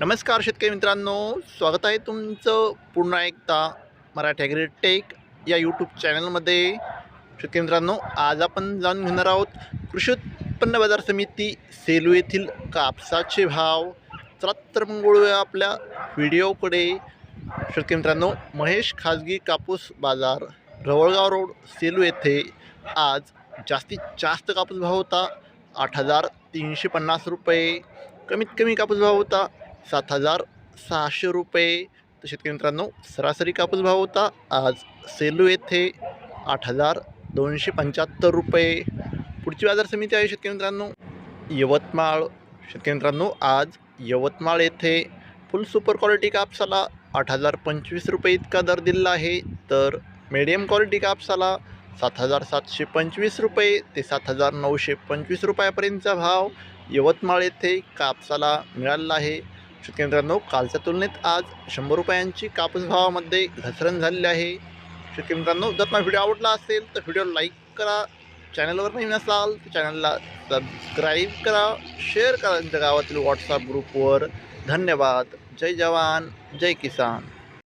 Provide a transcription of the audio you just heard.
नमस्कार शेतकरी मित्रांनो स्वागत आहे तुमचं पुन्हा एकदा मराठी ॲग्री टेक या यूट्यूब चॅनलमध्ये शेतकरी मित्रांनो आज आपण जाणून घेणार आहोत कृषी उत्पन्न बाजार समिती सेलू येथील कापसाचे भाव. चला तर मग वळूया आपल्या व्हिडिओकडे. शेतकरी मित्रांनो महेश खाजगी कापूस बाजार रवळगाव रोड सेलू येथे आज जास्तीत जास्त कापूस भाव होता आठ हजार तीनशे पन्नास रुपये. कमीत कमी कापूस भाव होता सात हजार सहाशे रुपये. तर शेतकरी मित्रांनो सरासरी कापूस भाव होता आज सेलू येथे आठ हजार दोनशे पंच्याहत्तर रुपये. पुढची बाजार समिती आहे शेतकरी मित्रांनो यवतमाळ. शेतकरी मित्रांनो आज यवतमाळ येथे फुल सुपर क्वालिटी कापसाला आठ हजार पंचवीस रुपये इतका दर दिलेला आहे. तर मीडियम क्वालिटी कापसाला सात हजार सातशे पंचवीस रुपये ते सात हजार नऊशे पंचवीस रुपयापर्यंतचा भाव यवतमाळ येथे कापसाला मिळालेला आहे. शेतकरी मित्रांनो कालच्या तुलनेत आज शंभर रुपयांची कापूस भावामध्ये घसरण झालेली आहे. शेतकरी मित्रांनो जर तुम्हाला व्हिडिओ आवडला असेल तर व्हिडिओ लाईक करा चॅनलवर नवीन असाल तर चॅनलला सबस्क्राईब करा शेअर करा तुमच्या गावातील व्हॉट्सअप ग्रुपवर. धन्यवाद. जय जवान जय किसान.